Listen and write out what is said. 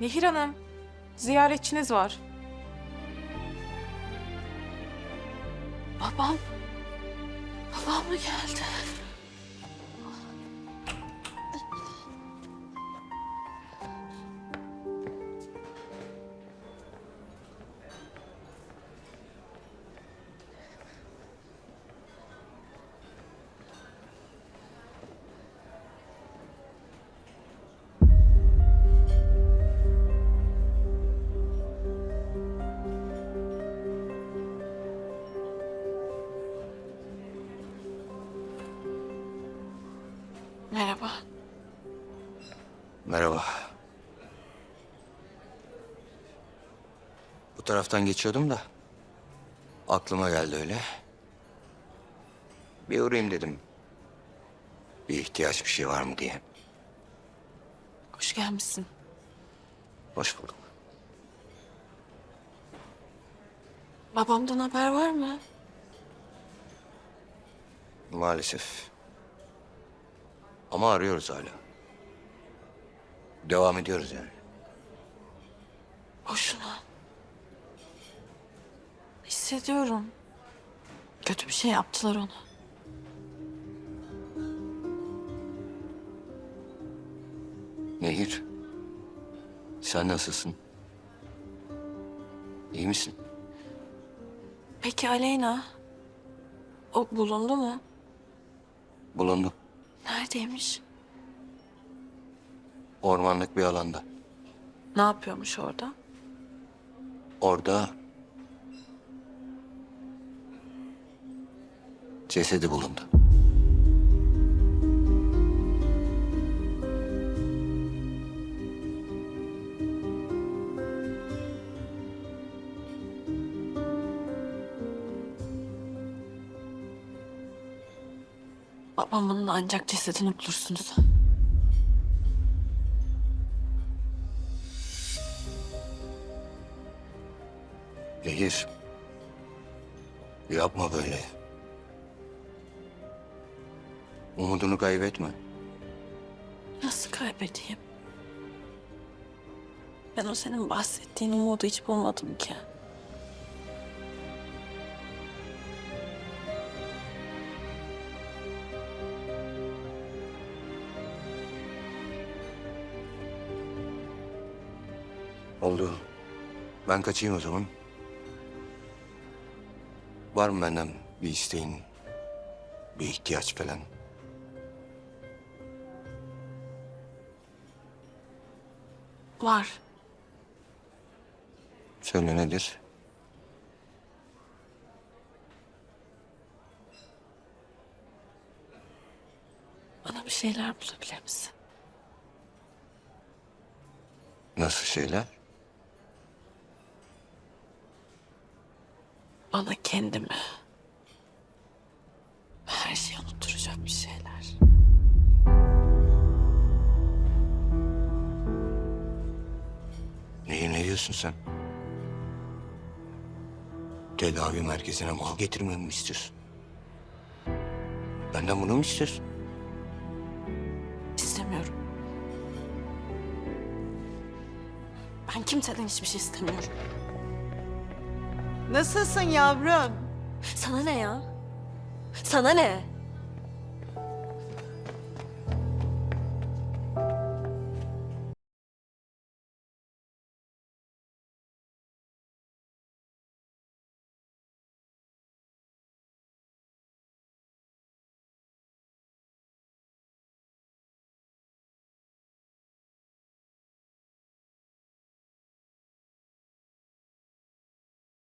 Nehir Hanım, ziyaretçiniz var. Babam. Babam mı geldi? Merhaba. Bu taraftan geçiyordum da aklıma geldi öyle. Bir uğrayayım dedim. Bir ihtiyaç bir şey var mı diye. Hoş gelmişsin. Hoş bulduk. Babamdan haber var mı? Maalesef. Ama arıyoruz hala. Devam ediyoruz yani. Boşuna. Hissediyorum. Kötü bir şey yaptılar ona. Nehir. Sen nasılsın? İyi misin? Peki Aleyna? O bulundu mu? Bulundu. Neredeymiş? Ormanlık bir alanda. Ne yapıyormuş orada? Orada cesedi bulundu. Babamın ancak cesedini bulursunuz. Nehir. Yapma böyle. Umudunu kaybetme. Nasıl kaybedeyim? Ben o senin bahsettiğin umudu hiç bulmadım ki. Oldu. Ben kaçayım o zaman. Var mı benden bir isteğin, bir ihtiyaç falan? Var. Söyle nedir? Bana bir şeyler bulabilir misin? Nasıl şeyler? Bana kendimi, her şeyi unutturacak bir şeyler. Neyi ne diyorsun sen? Tedavi merkezine mal getirmemi mi istiyorsun? Benden bunu mu istiyorsun? İstemiyorum. Ben kimseden hiçbir şey istemiyorum. Nasılsın yavrum? Sana ne ya? Sana ne?